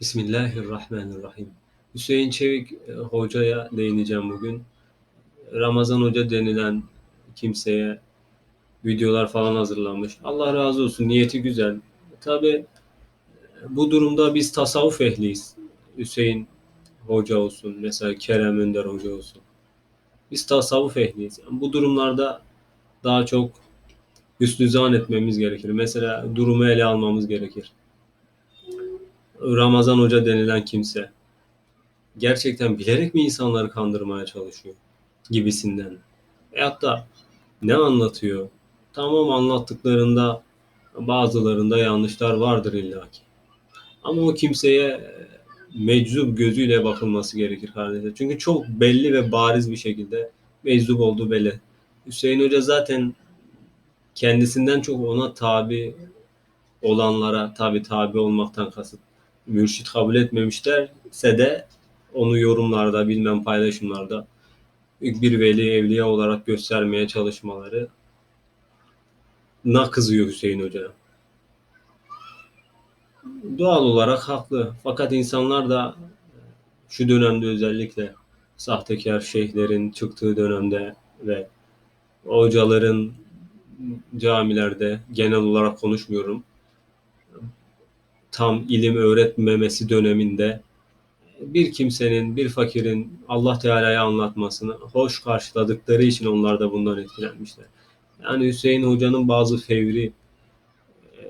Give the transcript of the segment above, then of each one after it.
Bismillahirrahmanirrahim. Hüseyin Çevik e, Hoca'ya değineceğim bugün. Ramazan Hoca denilen kimseye videolar falan hazırlanmış. Allah razı olsun, niyeti güzel. Tabi bu durumda biz tasavvuf ehliyiz. Hüseyin Hoca olsun, mesela Kerem Önder Hoca olsun. Biz tasavvuf ehliyiz. Yani bu durumlarda daha çok hüsnü zan etmemiz gerekir. Mesela durumu ele almamız gerekir. Ramazan Hoca denilen kimse gerçekten bilerek mi insanları kandırmaya çalışıyor gibisinden. Veyahut da ne anlatıyor? Tamam anlattıklarında bazılarında yanlışlar vardır illaki. Ama o kimseye meczup gözüyle bakılması gerekir kardeşler. Çünkü çok belli ve bariz bir şekilde meczup olduğu belli. Hüseyin Hoca zaten kendisinden çok ona tabi olanlara tabi tabi olmaktan kasıt mürşit kabul etmemişlerse de onu yorumlarda bilmem paylaşımlarda bir veli evliya olarak göstermeye çalışmaları na kızıyor Hüseyin Hoca. Doğal olarak haklı. Fakat insanlar da şu dönemde özellikle sahtekar şeyhlerin çıktığı dönemde ve hocaların camilerde genel olarak konuşmuyorum tam ilim öğretmemesi döneminde bir kimsenin, bir fakirin Allah Teala'yı anlatmasını hoş karşıladıkları için onlar da bundan etkilenmişler. Yani Hüseyin Hoca'nın bazı fevri e,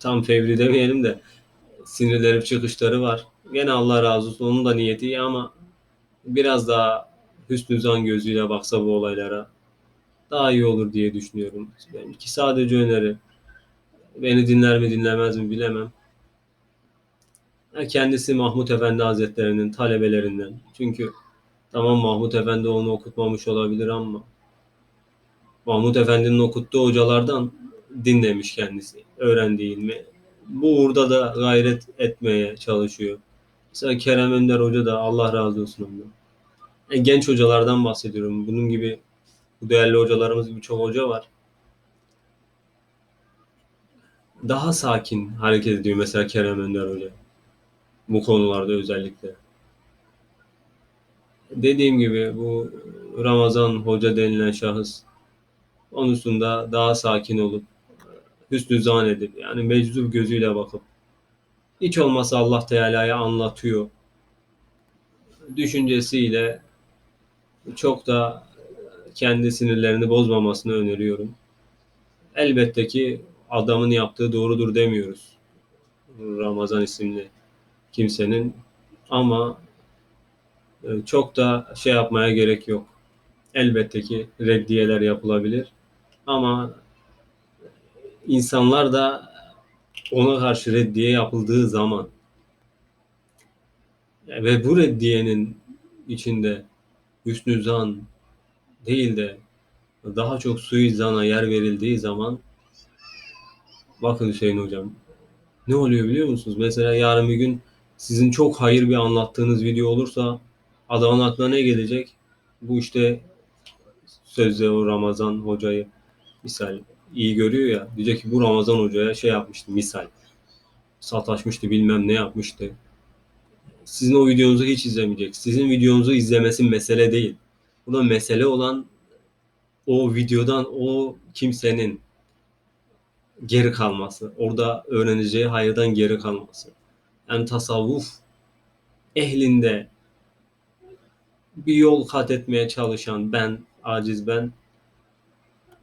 tam fevri demeyelim de sinirleri çıkışları var. Gene Allah razı olsun onun da niyeti iyi ama biraz daha hüsnü zan gözüyle baksa bu olaylara daha iyi olur diye düşünüyorum. Benimki sadece öneri. Beni dinler mi dinlemez mi bilemem. Kendisi Mahmut Efendi Hazretleri'nin talebelerinden. Çünkü tamam Mahmut Efendi onu okutmamış olabilir ama Mahmut Efendi'nin okuttuğu hocalardan dinlemiş kendisi. Öğrendiği ilmi. Bu uğurda da gayret etmeye çalışıyor. Mesela Kerem Önder Hoca da Allah razı olsun ondan. Yani genç hocalardan bahsediyorum. Bunun gibi bu değerli hocalarımız birçok hoca var daha sakin hareket ediyor mesela Kerem Önder Hoca. Bu konularda özellikle. Dediğim gibi bu Ramazan Hoca denilen şahıs konusunda daha sakin olup hüsnü zan edip yani meczup gözüyle bakıp hiç olmasa Allah Teala'ya anlatıyor düşüncesiyle çok da kendi sinirlerini bozmamasını öneriyorum. Elbette ki adamın yaptığı doğrudur demiyoruz. Ramazan isimli kimsenin ama e, çok da şey yapmaya gerek yok. Elbette ki reddiyeler yapılabilir ama insanlar da ona karşı reddiye yapıldığı zaman ve bu reddiyenin içinde hüsnü zan değil de daha çok suizana yer verildiği zaman Bakın Hüseyin Hocam. Ne oluyor biliyor musunuz? Mesela yarın bir gün sizin çok hayır bir anlattığınız video olursa adamın aklına ne gelecek? Bu işte sözde o Ramazan hocayı misal iyi görüyor ya. Diyecek ki bu Ramazan hocaya şey yapmıştı misal. Sataşmıştı bilmem ne yapmıştı. Sizin o videonuzu hiç izlemeyecek. Sizin videonuzu izlemesi mesele değil. Buna mesele olan o videodan o kimsenin geri kalması. Orada öğreneceği hayırdan geri kalması. Yani tasavvuf ehlinde bir yol kat etmeye çalışan ben, aciz ben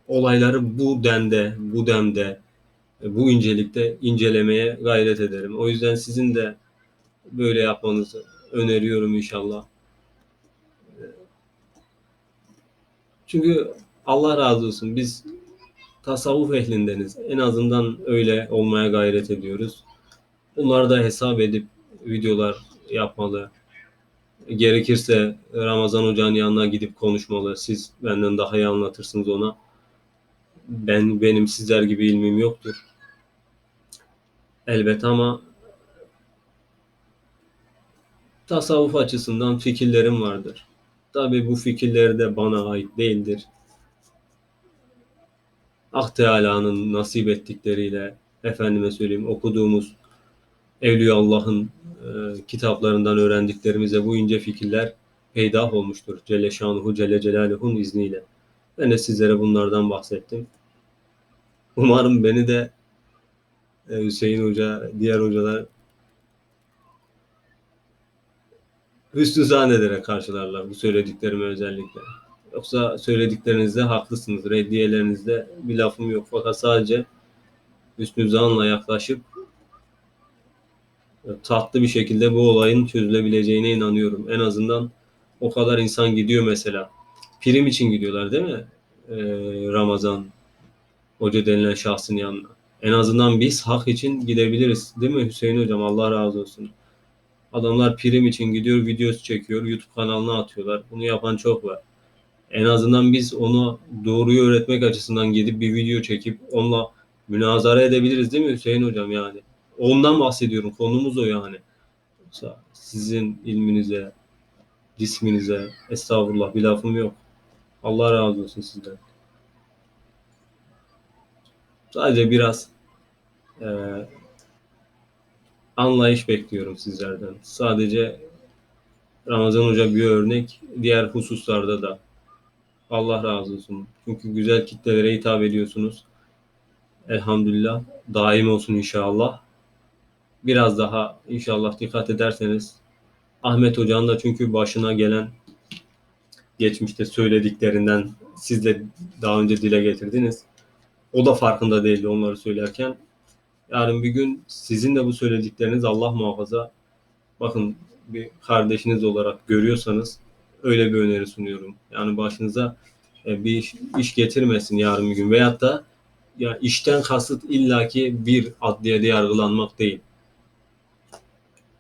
olayları bu dende, bu demde, bu incelikte incelemeye gayret ederim. O yüzden sizin de böyle yapmanızı öneriyorum inşallah. Çünkü Allah razı olsun biz tasavvuf ehlindeniz. En azından öyle olmaya gayret ediyoruz. Bunları da hesap edip videolar yapmalı. Gerekirse Ramazan Hoca'nın yanına gidip konuşmalı. Siz benden daha iyi anlatırsınız ona. Ben benim sizler gibi ilmim yoktur. Elbet ama tasavvuf açısından fikirlerim vardır. Tabi bu fikirleri de bana ait değildir. Hak Teala'nın nasip ettikleriyle efendime söyleyeyim okuduğumuz Evliya Allah'ın e, kitaplarından öğrendiklerimize bu ince fikirler peydah olmuştur. Celle Şanuhu Celle Celaluhu'nun izniyle. Ben de sizlere bunlardan bahsettim. Umarım beni de e, Hüseyin Hoca, diğer hocalar hüsnü zannederek karşılarlar bu söylediklerimi özellikle. Yoksa söylediklerinizde haklısınız. Reddiyelerinizde bir lafım yok. Fakat sadece hüsnü zanla yaklaşıp e, tatlı bir şekilde bu olayın çözülebileceğine inanıyorum. En azından o kadar insan gidiyor mesela. Prim için gidiyorlar değil mi? Ee, Ramazan Hoca denilen şahsın yanına. En azından biz hak için gidebiliriz. Değil mi Hüseyin Hocam? Allah razı olsun. Adamlar prim için gidiyor, videosu çekiyor, YouTube kanalına atıyorlar. Bunu yapan çok var. En azından biz onu doğruyu öğretmek açısından gidip bir video çekip onunla münazara edebiliriz değil mi Hüseyin Hocam yani? Ondan bahsediyorum. Konumuz o yani. Yoksa sizin ilminize, cisminize estağfurullah bir lafım yok. Allah razı olsun sizden. Sadece biraz e, anlayış bekliyorum sizlerden. Sadece Ramazan Hoca bir örnek. Diğer hususlarda da Allah razı olsun. Çünkü güzel kitlelere hitap ediyorsunuz. Elhamdülillah. Daim olsun inşallah. Biraz daha inşallah dikkat ederseniz Ahmet Hoca'nın da çünkü başına gelen geçmişte söylediklerinden siz de daha önce dile getirdiniz. O da farkında değildi onları söylerken. Yarın bir gün sizin de bu söyledikleriniz Allah muhafaza bakın bir kardeşiniz olarak görüyorsanız öyle bir öneri sunuyorum. Yani başınıza e, bir iş, iş getirmesin yarın bir gün. Veyahut da ya işten kasıt illaki bir adliyede yargılanmak değil.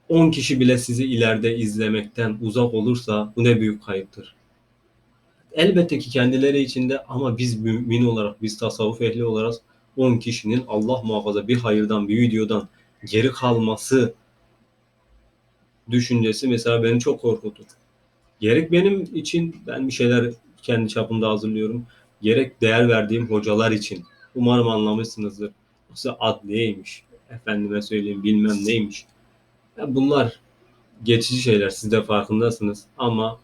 10 kişi bile sizi ileride izlemekten uzak olursa bu ne büyük kayıptır. Elbette ki kendileri içinde ama biz mümin olarak, biz tasavvuf ehli olarak 10 kişinin Allah muhafaza bir hayırdan, bir videodan geri kalması düşüncesi mesela beni çok korkutur. Gerek benim için ben bir şeyler kendi çapımda hazırlıyorum. Gerek değer verdiğim hocalar için. Umarım anlamışsınızdır. Yoksa adliyeymiş. Efendime söyleyeyim bilmem neymiş. Yani bunlar geçici şeyler. Siz de farkındasınız. Ama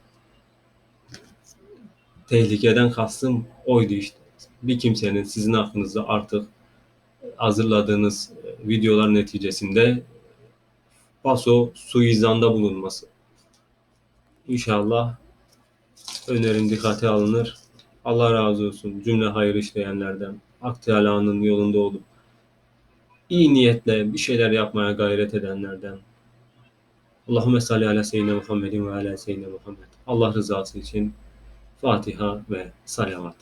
tehlikeden kastım oydu işte. Bir kimsenin sizin hakkınızda artık hazırladığınız videolar neticesinde paso suizanda bulunması. İnşallah önerim dikkate alınır. Allah razı olsun cümle hayır işleyenlerden, Hak Teala'nın yolunda olup iyi niyetle bir şeyler yapmaya gayret edenlerden. Allahümme salli ala seyyidina Muhammedin ve ala seyyidina Muhammed. Allah rızası için Fatiha ve salavat.